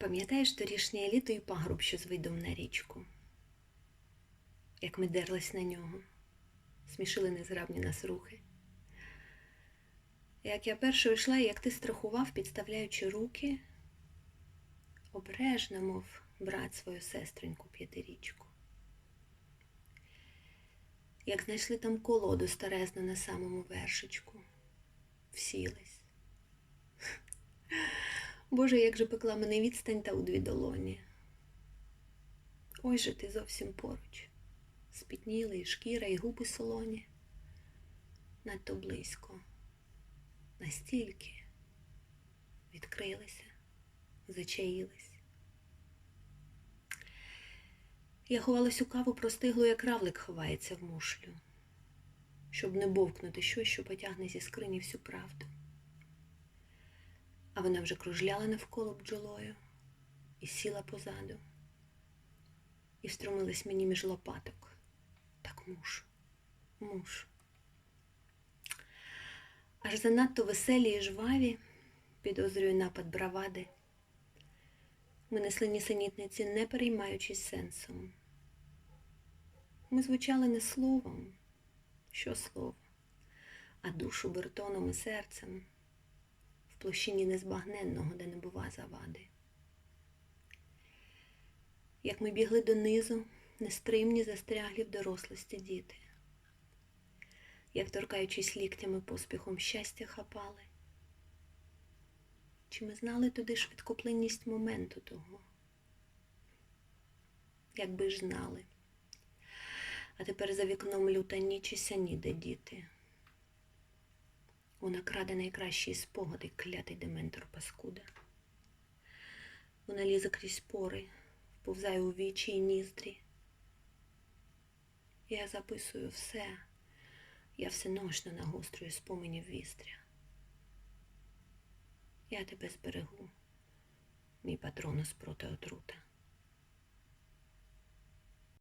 Пам'ятаєш торішнє літо і пагруб, що з видом на річку? Як ми дерлись на нього, смішили незграбні нас рухи. Як я першою йшла, і як ти страхував, підставляючи руки, обережно, мов брат свою сестреньку п'ятирічку. Як знайшли там колоду старезну на самому вершечку, всілись. Боже, як же пекла мене відстань та у дві долоні. Ой же ти зовсім поруч, спітніли і шкіра, і губи солоні. Надто близько, настільки відкрилися, зачаїлись. Я ховалась у каву простиглу, як равлик ховається в мушлю, щоб не бовкнути щось, що потягне зі скрині всю правду. А вона вже кружляла навколо бджолою і сіла позаду, і встромилась мені між лопаток. Так мушу, мушу. Аж занадто веселі і жваві, підозрюю напад бравади. Ми несли нісенітниці, не переймаючись сенсом. Ми звучали не словом, що слово, а душу бертоном і серцем площині незбагненного, де не бува завади. Як ми бігли донизу, нестримні застряглі в дорослості діти, як торкаючись ліктями поспіхом щастя хапали. Чи ми знали туди швидкоплинність моменту того? Якби ж знали. А тепер за вікном люта ніч і сяніде діти. Вона краде найкращі спогади, клятий дементор паскуда. Вона лізе крізь пори, вповзає у вічі й ніздрі. Я записую все, я всеношно нагострюю споменів вістря. Я тебе зберегу, мій патронус проти отрута.